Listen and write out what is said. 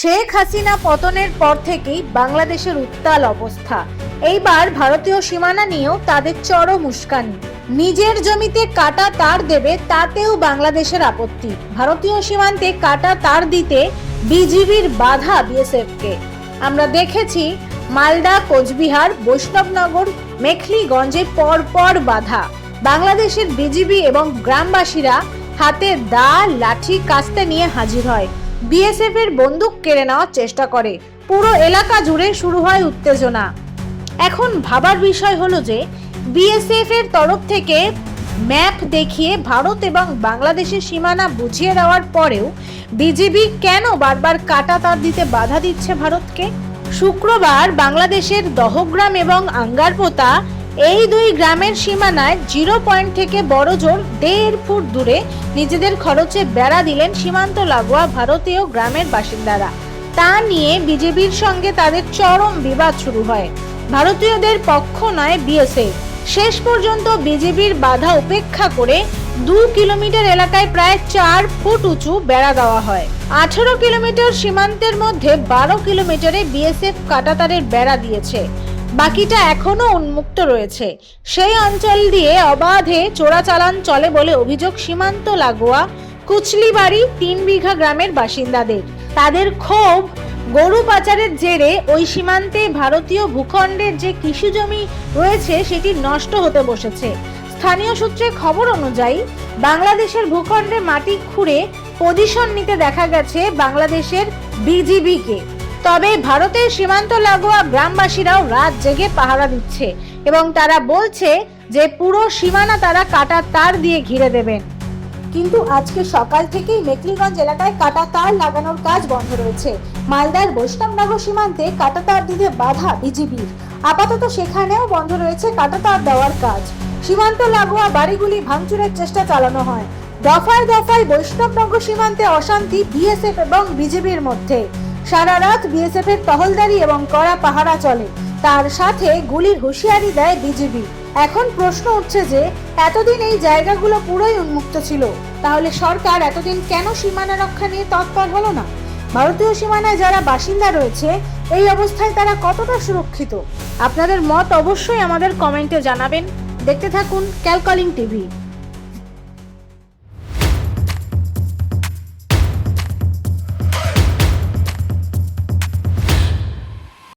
শেখ হাসিনা পতনের পর থেকেই বাংলাদেশের উত্তাল অবস্থা। এইবার ভারতীয় সীমানা নিয়েও তাদের চরম উস্কানি। নিজের জমিতে কাটা তার দেবে, তাতেও বাংলাদেশের আপত্তি। ভারতীয় সীমান্তে কাটা তার দিতে বিজিবির বাধা বিএসএফকে। আমরা দেখেছি মালদা, কোচবিহার, বৈষ্ণবনগর, মেখলিগঞ্জে পর পর বাধা। বাংলাদেশের বিজিবি এবং গ্রামবাসীরা হাতে দা, লাঠি, কাস্তে নিয়ে হাজির হয়। বিএসএফ এর বন্দুক কেড়ে নেওয়ার চেষ্টা করে। পুরো এলাকা জুড়ে শুরু হয় উত্তেজনা। এখন ভাবার বিষয় হলো যে বিএসএফ এর তরফ থেকে ম্যাপ দেখিয়ে ভারত এবং বাংলাদেশের সীমানা বুঝিয়ে দেওয়ার পরেও বিজিবি কেন বারবার কাটা তার দিতে বাধা দিচ্ছে ভারতকে? শুক্রবার বাংলাদেশের দহগ্রাম এবং আঙ্গারপোতা এই দুই গ্রামের সীমানায় জিরো পয়েন্ট থেকে বড় জোর দেড় ফুট দূরে নিজেদের খরচে বেড়া দিলেন সীমান্ত লাগোয়া ভারতীয় গ্রামের বাসিন্দারা। তা নিয়ে বিজেপির সঙ্গে তাদের চরম বিবাদ শুরু হয়। ভারতীয়দের পক্ষ নয় বিএসএফ শেষ পর্যন্ত বিজেপির বাধা উপেক্ষা করে দু কিলোমিটার এলাকায় প্রায় চার ফুট উঁচু বেড়া দেওয়া হয়। আঠারো কিলোমিটার সীমান্তের মধ্যে বারো কিলোমিটারে বিএসএফ কাটাতারের বেড়া দিয়েছে। বাকিটা এখনও উন্মুক্ত রয়েছে। সেই অঞ্চল দিয়ে অবাধে চোরাচালান চলে বলে অভিযোগ সীমান্ত লাগোয়া কুচলিবাড়ি তিন বিঘা গ্রামের বাসিন্দাদের। তাদের ক্ষোভ গরু পাচারের জেরে ওই সীমান্তে ভারতীয় ভূখণ্ডের যে কৃষি জমি রয়েছে সেটি নষ্ট হতে বসেছে। স্থানীয় সূত্রে খবর অনুযায়ী, বাংলাদেশের ভূখণ্ডে মাটি খুঁড়ে পজিশন নিতে দেখা গেছে বাংলাদেশের বিজিবিকে। তবে ভারতের সীমান্ত লাগোয়া গ্রামবাসীরাও রাত জেগে পাহারা দিচ্ছে এবং তারা বলছে যে পুরো সীমানা তারা কাটার তার দিয়ে ঘিরে দেবেন। কিন্তু আজকে সকাল থেকেই মেকলিগঞ্জ এলাকায় কাটা তার লাগানোর কাজ বন্ধ রয়েছে। মালদার বৈষ্ণবনগর সীমান্তে কাটা তার দিতে বাধা বিজিবির আপাতত সেখানেও বন্ধ রয়েছে কাটা তার দেওয়ার কাজ। সীমান্ত লাগোয়া বাড়িগুলি ভাঙচুরের চেষ্টা চালানো হয়। দফায় দফায় বৈষ্ণবনগর সীমান্তে অশান্তি, বিএসএফ এবং বিজেপির মধ্যে। সারা রাত বিএসএফ এর টহলদারি এবং কড়া পাহারা চলে। তার সাথে গুলির হুঁশিয়ারি দেয় বিজিবি। এখন প্রশ্ন উঠছে যে, এতদিন এই জায়গাগুলো পুরোই উন্মুক্ত ছিল। তাহলে সরকার এতদিন কেন সীমানা রক্ষা নিয়ে তৎপর হলো না? ভারতীয় সীমানায় যারা বাসিন্দা রয়েছে, এই অবস্থায় তারা কতটা সুরক্ষিত? আপনাদের মত অবশ্যই আমাদের কমেন্টে জানাবেন। দেখতে থাকুন ক্যালকলিং টিভি।